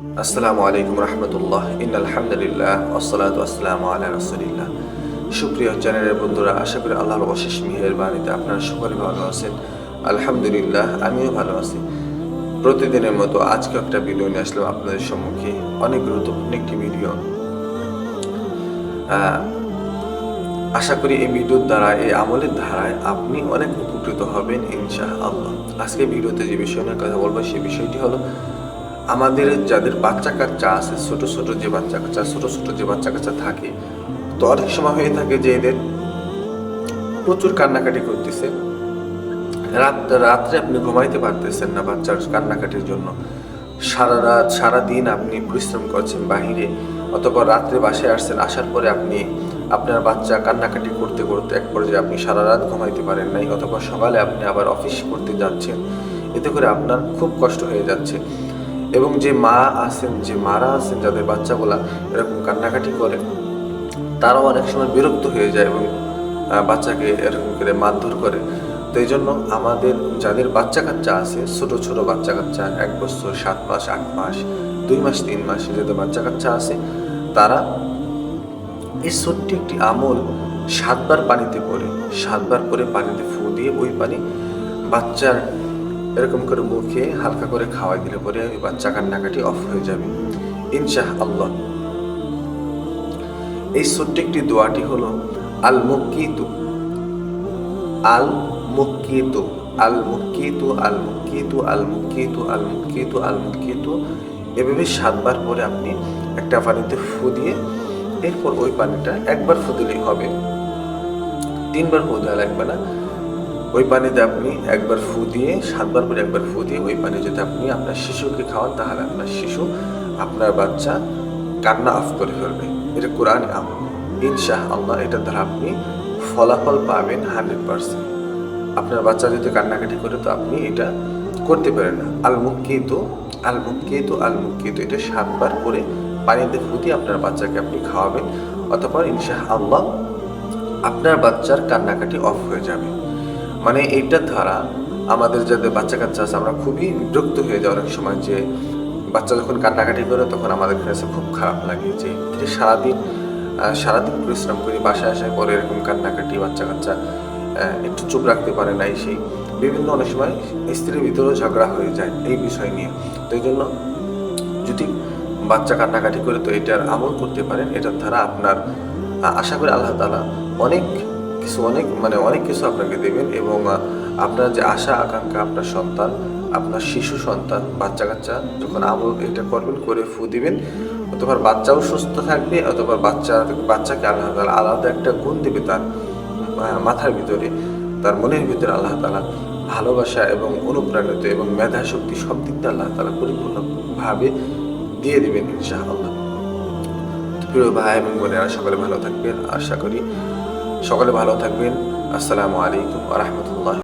আসসালামু আলাইকুম রহমতুল্লাহ। ইন আলহামদুলিল্লাহ আসসালাতু আসসালামু রাসূলিল্লাহ। সুপ্রিয় চ্যানেলের বন্ধুরা, আশা করি আল্লাহর অশেষ আপনারা সকলে ভালো আছেন। আলহামদুলিল্লাহ, আমিও ভালো আছি। প্রতিদিনের মতো আজকে একটা ভিডিও নিয়ে আসলাম আপনাদের সম্মুখে। অনেক গুরুত্বপূর্ণ একটি ভিডিও। আশা করি এই ভিডিওর দ্বারা, এই আমলের ধারায় আপনি অনেক উপকৃত হবেন ইনশা আল্লাহ আজকে ভিডিওতে যে বিষয় নিয়ে কথা বলব সেই বিষয়টি হলো আমাদের যাদের বাচ্চা কাচ্চা আছে, ছোট ছোট যে বাচ্চা কাচ্চা ছোট ছোট যে বাচ্চা কাচ্চা থাকে, তো অনেক সময় হয়ে থাকে যে এদের প্রচুর কান্নাকাটি করতেছে। রাত, রাত্রে আপনি ঘুমাইতে পারতেছেন না বাচ্চার কান্নাকাটির জন্য। সারা রাত, সারা দিন আপনি পরিশ্রম করছেন বাহিরে, অথবা রাত্রে বাসায় আসছেন, আসার পরে আপনি আপনার বাচ্চা কান্নাকাটি করতে করতে এক পর্যায়ে আপনি সারা রাত ঘুমাইতে পারেন নাই, অথবা সকালে আপনি আবার অফিস করতে যাচ্ছেন। এতে করে আপনার খুব কষ্ট হয়ে যাচ্ছে। এবং যে মা আছেন, যে মারা আছেন, যাদের বাচ্চাগুলা এরকম কান্নাকাটি করে, তারাও অনেক সময় বিরক্ত হয়ে যায় এবং বাচ্চাকে এরকম করে মারধর করে। তো এই জন্য আমাদের যাদের বাচ্চা কাচ্চা আছে, ছোট ছোট বাচ্চা কাচ্চা, এক বছর, সাত মাস, আট মাস, দুই মাস, তিন মাস যাদের বাচ্চা কাচ্চা আছে, তারা এই ছোট্ট একটি আমল সাতবার পানিতে পড়ে, সাতবার করে পানিতে ফু দিয়ে ওই পানি বাচ্চার এরকম করে মুখে হালকা করে খাওয়াই দিলে পরে বাচ্চা কান্নাকাটি অফ হয়ে যাবে। ইনশাহ আল্লাহ এই ছোট্ট একটি দোয়াটি হলো আল মুকিতু আল মুকিতু আল মুকিতু আল মুকিতু আল মুকিতু আল মুকিতু আল মুকিতু এভাবে সাতবার পরে আপনি একটা পানিতে ফু দিয়ে এরপর ওই পানিটা একবার ফু দিলেই হবে। তিনবার ফু দেওয়া লাগবে না। ওই পানিতে আপনি একবার ফু দিয়ে, সাতবার করে একবার ফু দিয়ে ওই পানি যদি আপনি আপনার শিশুকে খাওয়ান, তাহলে আপনার শিশু, আপনার বাচ্চা কান্না অফ করে ফেলবে। এটা কোরআন আমল। ইনশাহ আল্লাহ এটার দ্বারা আপনি ফলাফল পাবেন হান্ড্রেড পার্সেন্ট। আপনার বাচ্চা যদি কান্নাকাটি করে, তো আপনি এটা করতে পারেন না। আল মুক্কিত আল মুক্কিত আল মুক্কিত এটা সাতবার করে পানিতে দিয়ে আপনার বাচ্চাকে আপনি খাওয়াবেন। অথবা ইনশাহ আল্লাহ আপনার বাচ্চার কান্নাকাটি অফ হয়ে যাবে। মানে এইটার দ্বারা আমাদের যাদের বাচ্চা কাচ্চা আছে, আমরা খুবই বিরক্ত হয়ে যাই অনেক সময় যে বাচ্চা যখন কান্নাকাটি করে তখন আমাদের কাছে খুব খারাপ লাগে যে সারাদিন সারাদিন পরিশ্রম করি বাসায় আসায় পরে এরকম কান্নাকাটি বাচ্চা কাচ্চা একটু চুপ রাখতে পারে নাই, সেই বিভিন্ন অনেক সময় স্ত্রীর ভিতরেও ঝগড়া হয়ে যায় এই বিষয় নিয়ে। তো এই জন্য যদি বাচ্চা কান্নাকাটি করে তো এটার আমল করতে পারেন, এটার দ্বারা আপনার আশা করি আল্লাহ তালা অনেক কিছু অনেক মানে অনেক কিছু আপনাকে দেবেন এবং আপনার যে আশা, আকাঙ্ক্ষা আপনার সন্তান, আপনার শিশু সন্তান, বাচ্চা কাচ্চা যখন আমল এটা করবেন, করে ফু দিবেন, অথবা বাচ্চাও সুস্থ থাকবে, অথবা বাচ্চা, বাচ্চাকে আল্লাহ তালা আলাদা একটা গুণ দেবে তার মাথার ভিতরে, তার মনের ভিতরে আল্লাহ তালা ভালোবাসা এবং অনুপ্রাণিত এবং মেধা শক্তি সব দিক দিয়ে আল্লাহ তালা পরিপূর্ণভাবে দিয়ে দেবেন ইনশাআল্লাহ। প্রিয় ভাই এবং বোনেরা সকলে ভালো থাকবেন। আশা করি সকলে ভালো থাকবেন আসসালামু আলাইকুম রহমতুল্লাহ